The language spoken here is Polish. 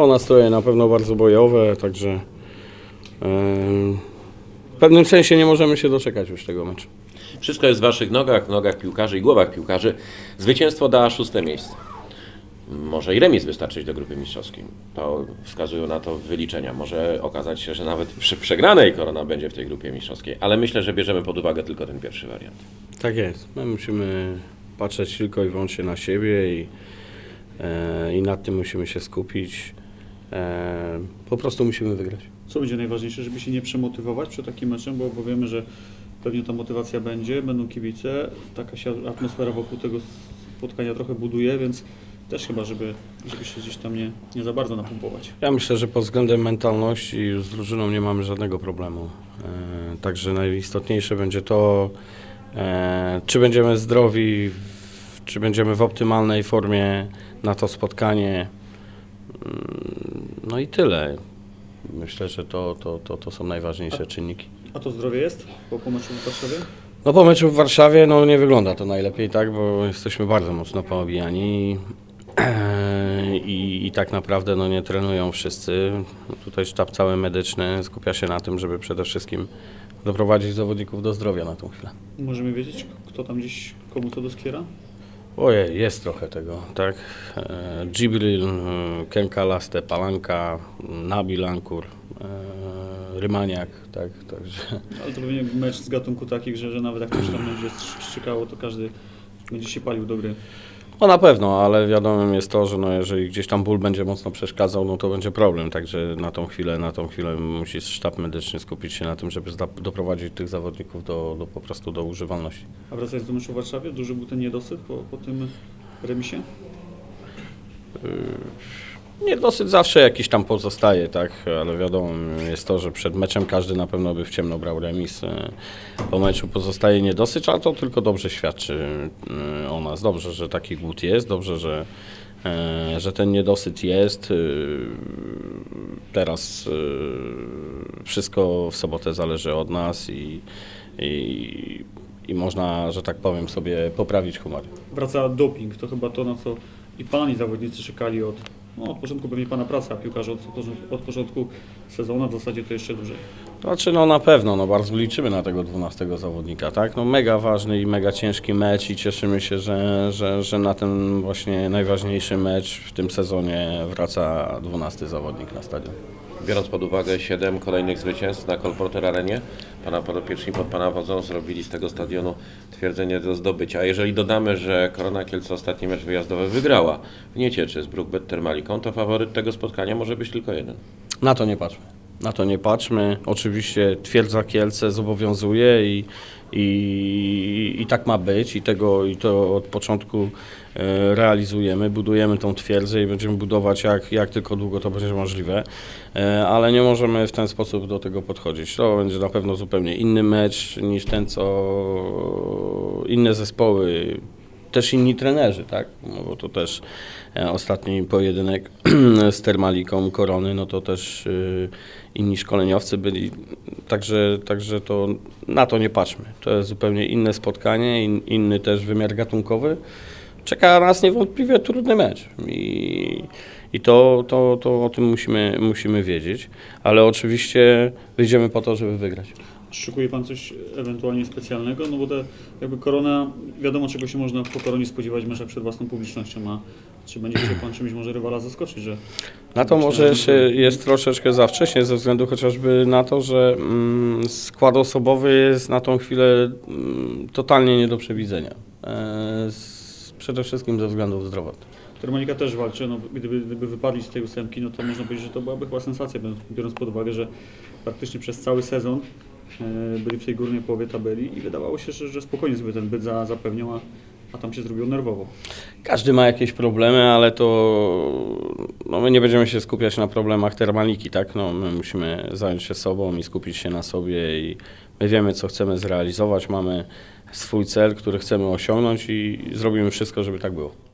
O, nastroje na pewno bardzo bojowe, także e, w pewnym sensie nie możemy się doczekać już tego meczu. Wszystko jest w waszych nogach, w nogach piłkarzy i głowach piłkarzy. Zwycięstwo da szóste miejsce. Może i remis wystarczyć do grupy mistrzowskiej. To wskazują na to wyliczenia. Może okazać się, że nawet przy przegranej korona będzie w tej grupie mistrzowskiej. Ale myślę, że bierzemy pod uwagę tylko ten pierwszy wariant. Tak jest. My musimy patrzeć tylko i wyłącznie na siebie i, e, i nad tym musimy się skupić. E, po prostu musimy wygrać. Co będzie najważniejsze, żeby się nie przemotywować przed takim meczem, bo, bo wiemy, że pewnie ta motywacja będzie, będą kibice, taka się atmosfera wokół tego spotkania trochę buduje, więc też chyba, żeby, żeby się gdzieś tam nie, nie za bardzo napompować. Ja myślę, że pod względem mentalności z drużyną nie mamy żadnego problemu. E, Także najistotniejsze będzie to, e, czy będziemy zdrowi, czy będziemy w optymalnej formie na to spotkanie. No i tyle. Myślę, że to, to, to, to są najważniejsze czynniki. A to zdrowie jest po, po meczu w Warszawie? No po meczu w Warszawie no nie wygląda to najlepiej, tak, bo jesteśmy bardzo mocno poobijani i, i tak naprawdę no nie trenują wszyscy. Tutaj sztab cały medyczny skupia się na tym, żeby przede wszystkim doprowadzić zawodników do zdrowia na tą chwilę. Możemy wiedzieć, kto tam gdzieś komu co doskwiera? Ojej, jest trochę tego, tak. E, Gibril, e, Kenka Laste, Palanka, Nabil Ankur, e, Rymaniak, tak, także... Ale to pewnie mecz z gatunku takich, że, że nawet jak ktoś tam będzie szczekało, to każdy będzie się palił do gry. No na pewno, ale wiadomym jest to, że no jeżeli gdzieś tam ból będzie mocno przeszkadzał, no to będzie problem. Także na tą chwilę, na tą chwilę musi sztab medyczny skupić się na tym, żeby doprowadzić tych zawodników do, do po prostu do używalności. A wracając do meczu w Warszawie, duży był ten niedosyt po, po tym remisie? Nie dosyć zawsze jakiś tam pozostaje, tak, ale wiadomo jest to, że przed meczem każdy na pewno by w ciemno brał remis. E, Po meczu pozostaje niedosyć, ale to tylko dobrze świadczy e, o nas. Dobrze, że taki głód jest, dobrze, że, e, że ten niedosyt jest. Teraz wszystko w sobotę zależy od nas i, i, i można, że tak powiem, sobie poprawić humor. Wraca doping, to chyba to, na co i pani zawodnicy czekali od, no, od początku pewnie pana pracy, a piłkarze od, od początku sezonu, w zasadzie to jeszcze dłużej. Znaczy no na pewno, no bardzo liczymy na tego 12 zawodnika, tak? No mega ważny i mega ciężki mecz i cieszymy się, że, że, że na ten właśnie najważniejszy mecz w tym sezonie wraca 12 zawodnik na stadion. Biorąc pod uwagę 7 kolejnych zwycięstw na Kolporter Arenie, pana podopieczni pod pana wodzą zrobili z tego stadionu twierdzenie do zdobycia. A jeżeli dodamy, że Korona Kielce ostatni mecz wyjazdowy wygrała w Niecieczy z Brookbet Termaliką, to faworyt tego spotkania może być tylko jeden. Na to nie patrzmy. Na to nie patrzmy. Oczywiście twierdza Kielce zobowiązuje i, i, i tak ma być i, tego, i to od początku e, realizujemy. Budujemy tą twierdzę i będziemy budować jak, jak tylko długo to będzie możliwe, E, ale nie możemy w ten sposób do tego podchodzić. To będzie na pewno zupełnie inny mecz niż ten, co inne zespoły też inni trenerzy, tak? No bo to też e, ostatni pojedynek z Termaliką Korony, no to też y, inni szkoleniowcy byli, także, także to na to nie patrzmy. To jest zupełnie inne spotkanie, in, inny też wymiar gatunkowy. Czeka nas niewątpliwie trudny mecz i, i to, to, to o tym musimy, musimy wiedzieć, ale oczywiście wyjdziemy po to, żeby wygrać. Szykuje Pan coś ewentualnie specjalnego? No bo te, jakby korona, wiadomo czego się można po koronie spodziewać w meczach przed własną publicznością, a czy będzie chciał Pan czymś może rywala zaskoczyć, że Na to może jeszcze jest troszeczkę za wcześnie, ze względu chociażby na to, że mm, skład osobowy jest na tą chwilę mm, totalnie nie do przewidzenia. E, z, przede wszystkim ze względów zdrowotnych. Termonika też walczy, no gdyby, gdyby wypadli z tej ósemki, no to można powiedzieć, że to byłaby chyba sensacja, biorąc- pod uwagę, że praktycznie przez cały sezon byli w tej górnej połowie tabeli i wydawało się, że, że spokojnie sobie ten byt za, zapewniał, a, a tam się zrobiło nerwowo. Każdy ma jakieś problemy, ale to no my nie będziemy się skupiać na problemach termaliki, tak? No, my musimy zająć się sobą i skupić się na sobie i my wiemy, co chcemy zrealizować, mamy swój cel, który chcemy osiągnąć i zrobimy wszystko, żeby tak było.